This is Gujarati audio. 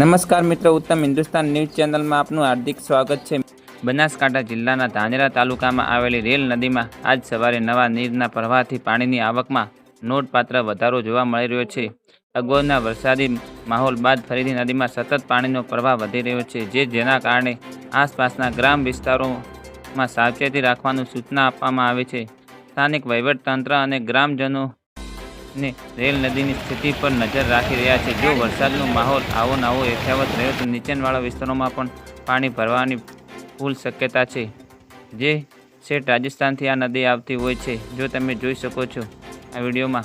નમસ્કાર મિત્રો, ઉત્તમ હિન્દુસ્તાન ન્યૂઝ ચેનલમાં આપનું હાર્દિક સ્વાગત છે. બનાસકાંઠા જિલ્લાના ધાનેરા તાલુકામાં આવેલી રેલ નદીમાં આજ સવારે નવા નીરના પ્રવાહથી પાણીની આવકમાં નોંધપાત્ર વધારો જોવા મળી રહ્યો છે. અગાઉના વરસાદી માહોલ બાદ ફરીથી નદીમાં સતત પાણીનો પ્રવાહ વધી રહ્યો છે, જે જેના કારણે આસપાસના ગ્રામ વિસ્તારોમાં સાવચેતી રાખવાનું સૂચના આપવામાં આવી છે. સ્થાનિક વહીવટતંત્ર અને ગ્રામજનો ને રેલ નદીની સ્થિતિ પર નજર રાખી રહ્યા છે. જો વરસાદનો માહોલ આવો નવો યથાવત રહ્યો, તો નીચાણવાળા વિસ્તારોમાં પણ પાણી ભરવાની ફૂલ શક્યતા છે. જે શેઠ રાજસ્થાનથી આ નદી આવતી હોય છે. જો તમે જોઈ શકો છો આ વિડીયોમાં